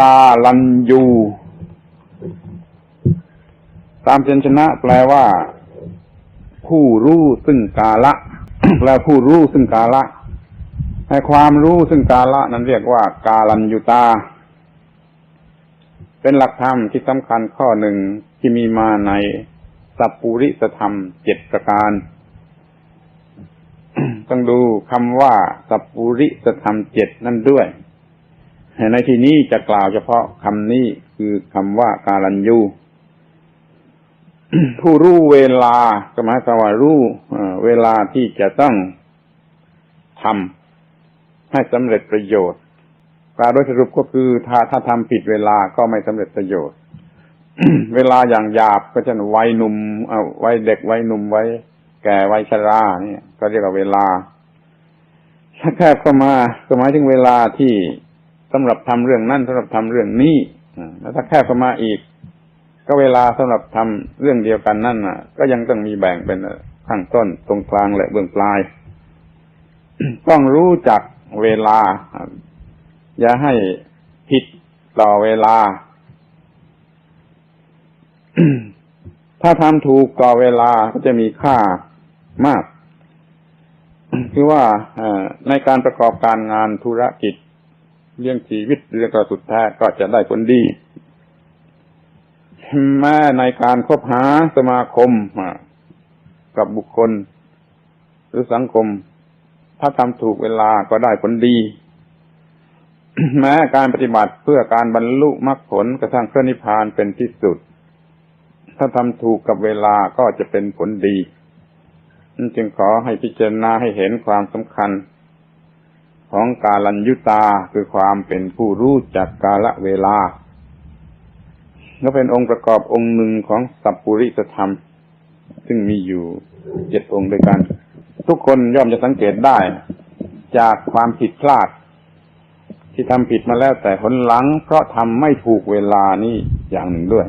กาลันยู ตามเจนชนะแปลว่า ผู้รู้ซึ่งกาละ แปลผู้รู้ซึ่งกาละในความรู้ซึ่งกาละนั้นเรียกว่า กาลันยุตา เป็นหลักธรรมที่สำคัญข้อหนึ่งที่มีมาในสัพปุริสธรรมเจ็ดประการ ต้องดูคำว่าสัพปุริสธรรมเจ็ดนั่นด้วย ในที่นี้จะกล่าวเฉพาะคำนี้คือคำว่าการันยูผู้รู้เวลาก็หมายความว่ารู้เวลาที่จะต้องทำให้สำเร็จประโยชน์การโดยสรุปก็คือถ้าถ้าทำผิดเวลาก็ไม่สำเร็จประโยชน์ เวลาอย่างหยาบก็เช่นวัยหนุ่มเอาวัยเด็กวัยหนุ่มไว้แก่วัยชราเนี่ย ก็เรียกว่าเวลาถ้าแคบเข้ามาก็หมายถึงเวลาที่ สำหรับทำเรื่องนั้นสำหรับทำเรื่องนี้แล้วถ้าแคบเข้ามาอีก ก็เวลาสำหรับทำเรื่องเดียวกันนั่นน่ะ ก็ยังต้องมีแบ่งเป็นข้างต้นตรงกลางและเบื้องปลาย ต้องรู้จักเวลา อย่าให้ผิดต่อเวลา ถ้าทำถูกต่อเวลาก็จะมีค่ามาก คือว่าในการประกอบการงานธุรกิจ เลี้ยงชีวิตเรื่องกระสุดแท้ก็จะได้ผลดีแม้ในการคบหาสมาคมกับบุคคล หรือสังคม ถ้าทำถูกเวลาก็ได้ผลดี แม้การปฏิบัติเพื่อการบรรลุมรรคผลกระทั่งพระนิพพานเป็นที่สุด ถ้าทำถูกกับเวลาก็จะเป็นผลดี จึงขอให้พิจารณาให้เห็นความสำคัญ ของกาลัญยุตาคือความเป็นผู้รู้จักกาลเวลาก็เป็นองค์ประกอบองค์หนึ่งของสัพปุริสธรรม ซึ่งมีอยู่เจ็ดองค์ด้วยกัน ทุกคนย่อมจะสังเกตได้ จากความผิดพลาด ที่ทำผิดมาแล้วแต่ผลหลัง เพราะทำไม่ถูกเวลานี่อย่างหนึ่งด้วย